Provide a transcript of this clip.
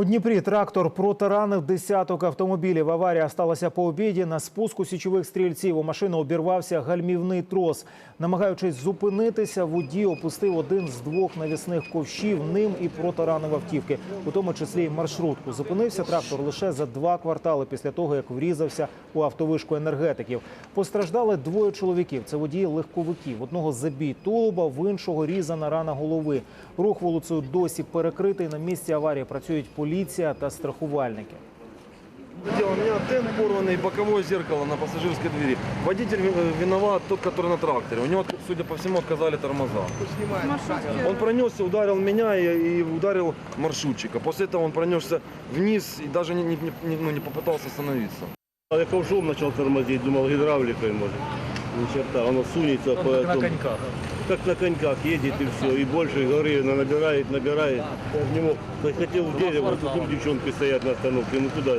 У Дніпрі трактор протаранив десяток автомобілів. Аварія сталася по обіді. На спуску січових стрільців у машину обірвався гальмівний трос. Намагаючись зупинитися, водій опустив один з двох навісних ковшів. Ним і протаранив автівки, у тому числі й маршрутку. Зупинився трактор лише за два квартали після того, як врізався у автовишку енергетиків. Постраждали двоє чоловіків. Це водії легковиків. Одного забій тулуба, в іншого різана рана голови. Рух вулицею досі перекритий. На місці аварії працюють поліція та страхувальники. Дело, у меня тент порванный, боковое зеркало на пассажирской двери. Водитель э, виноват тот, который на тракторе. У него, судя по всему, отказали тормоза. Он пронесся, ударил меня и, и ударил маршрутчика. После этого он пронесся вниз и даже не, не- не- ну, не попытался остановиться. А Я ковшом начал тормозить, думал гидравликой может. Ни черта, оно сунется по на этому. коньках. Как на коньках едет и все. И больше горы она набирает, набирает. Я не мог. хотел в дерево, тут девчонки стоят на остановке. Ну куда?